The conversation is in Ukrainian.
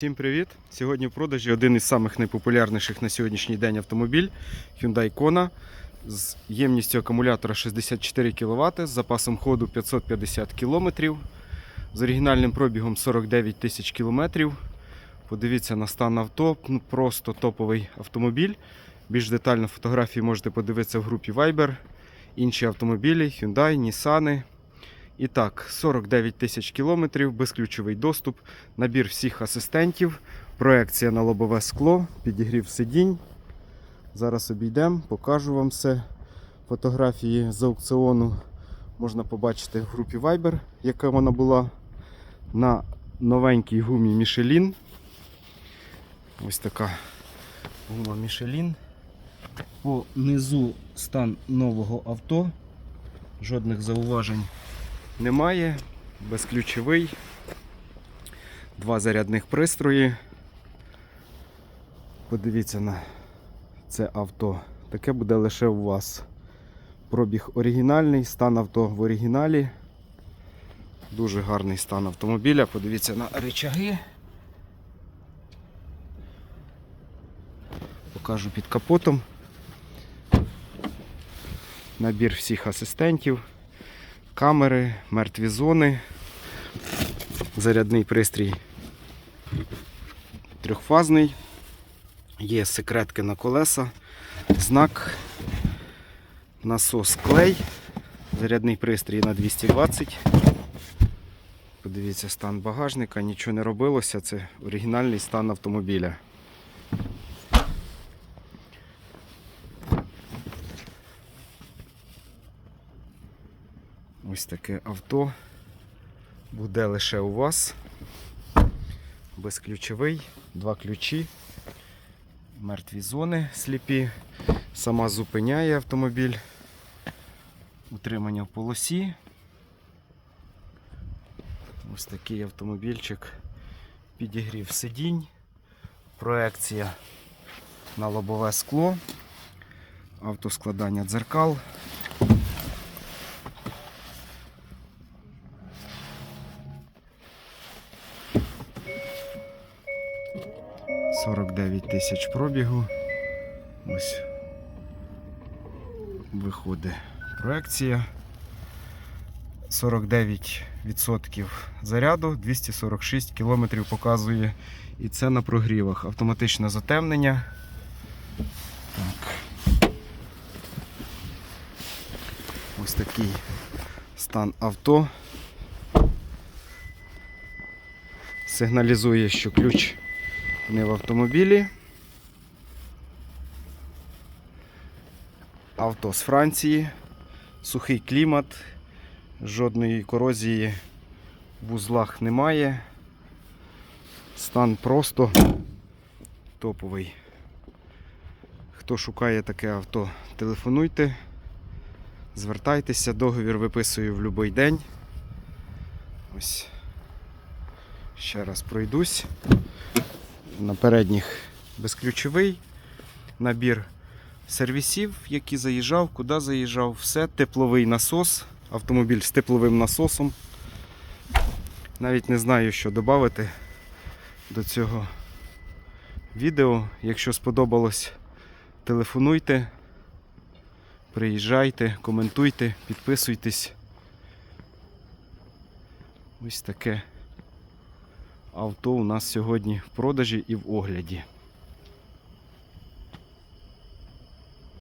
Всім привіт! Сьогодні в продажі один із самих найпопулярніших на сьогоднішній день автомобіль Hyundai Kona з ємністю акумулятора 64 кВт, з запасом ходу 550 км, з оригінальним пробігом 49 тисяч км. Подивіться на стан авто, ну, просто топовий автомобіль. Більш детально фотографії можете подивитися в групі Viber. Інші автомобілі Hyundai, Nissan. І так, 49 тисяч кілометрів, безключовий доступ, набір всіх асистентів, проекція на лобове скло, підігрів сидінь. Зараз обійдемо, покажу вам все. Фотографії з аукціону можна побачити в групі Viber, яка вона була на новенькій гумі Michelin. Ось така гума Michelin. По низу стан нового авто. Жодних зауважень немає. Безключовий. Два зарядних пристрої. Подивіться на це авто. Таке буде лише у вас. Пробіг оригінальний, стан авто в оригіналі. Дуже гарний стан автомобіля. Подивіться на речаги. Покажу під капотом. Набір всіх асистентів камери, мертві зони, зарядний пристрій трьохфазний, є секретки на колеса, знак, насос клей, зарядний пристрій на 220. Подивіться стан багажника, нічого не робилося, це оригінальний стан автомобіля. Ось таке авто буде лише у вас. Безключовий, два ключі, мертві зони сліпі. Сама зупиняє автомобіль. Утримання в полосі. Ось такий автомобільчик. Підігрів сидінь, проекція на лобове скло, автоскладання дзеркал. – 49 тисяч пробігу. Ось виходить проекція. 49% заряду, 246 км показує. І це на прогрівах. Автоматичне затемнення. Так. Ось такий стан авто. Сигналізує, що ключ не в автомобілі. Авто з Франції, сухий клімат, жодної корозії в узлах немає. Стан просто топовий. Хто шукає таке авто, телефонуйте, звертайтеся, договір виписую в будь-який день. Ось ще раз пройдусь. На передніх безключовий набір сервісів, які заїжджав, куди заїжджав, все, тепловий насос, автомобіль з тепловим насосом. Навіть не знаю, що додати до цього відео. Якщо сподобалось, телефонуйте, приїжджайте, коментуйте, підписуйтесь. Ось таке авто у нас сьогодні в продажі і в огляді.